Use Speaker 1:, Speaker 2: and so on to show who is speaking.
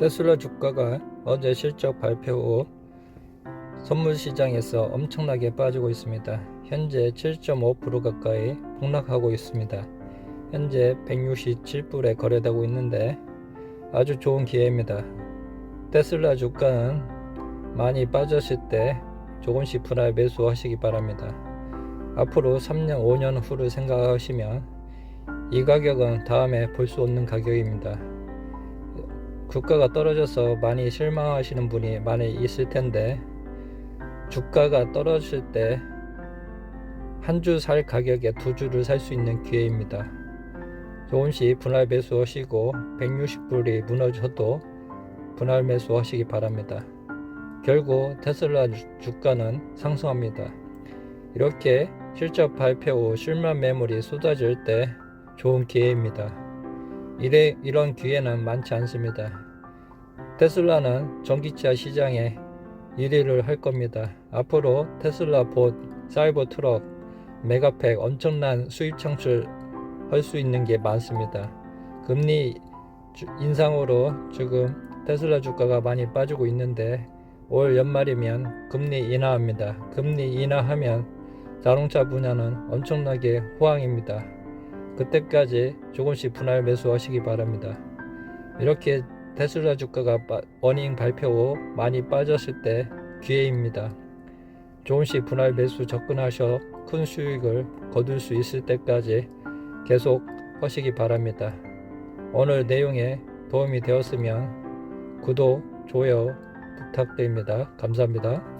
Speaker 1: 테슬라 주가가 어제 실적 발표 후 선물 시장에서 엄청나게 빠지고 있습니다. 현재 7.5% 가까이 폭락하고 있습니다. 현재 167불에 거래되고 있는데 아주 좋은 기회입니다. 테슬라 주가는 많이 빠졌을 때 조금씩 분할 매수하시기 바랍니다. 앞으로 3년, 5년 후를 생각하시면 이 가격은 다음에 볼 수 없는 가격입니다. 주가가 떨어져서 많이 실망하시는 분이 많이 있을 텐데 주가가 떨어질 때 한 주 살 가격에 두 주를 살 수 있는 기회입니다. 조금씩 분할 매수하시고 160불이 무너져도 분할 매수하시기 바랍니다. 결국 테슬라 주- 주가는 상승합니다. 이렇게 실적 발표 후 실만 매물이 쏟아질 때 좋은 기회입니다. 이래, 이런 기회는 많지 않습니다. 테슬라는 전기차 시장에 1위를 할 겁니다. 앞으로 테슬라 봇, 사이버 트럭, 메가팩 엄청난 수입 창출 할 수 있는 게 많습니다. 금리 주- 인상으로 지금 테슬라 주가가 많이 빠지고 있는데 올 연말이면 금리 인하합니다. 금리 인하하면 자동차 분야는 엄청나게 호황입니다. 그때까지 조금씩 분할 매수하시기 바랍니다. 이렇게 테슬라 주가가 빠- 어닝 발표 후 많이 빠졌을 때 기회입니다. 조금씩 분할 매수 접근하셔 큰 수익을 거둘 수 있을 때까지 계속 하시기 바랍니다. 오늘 내용에 도움이 되었으면 구독, 좋아요 부탁드립니다. 감사합니다.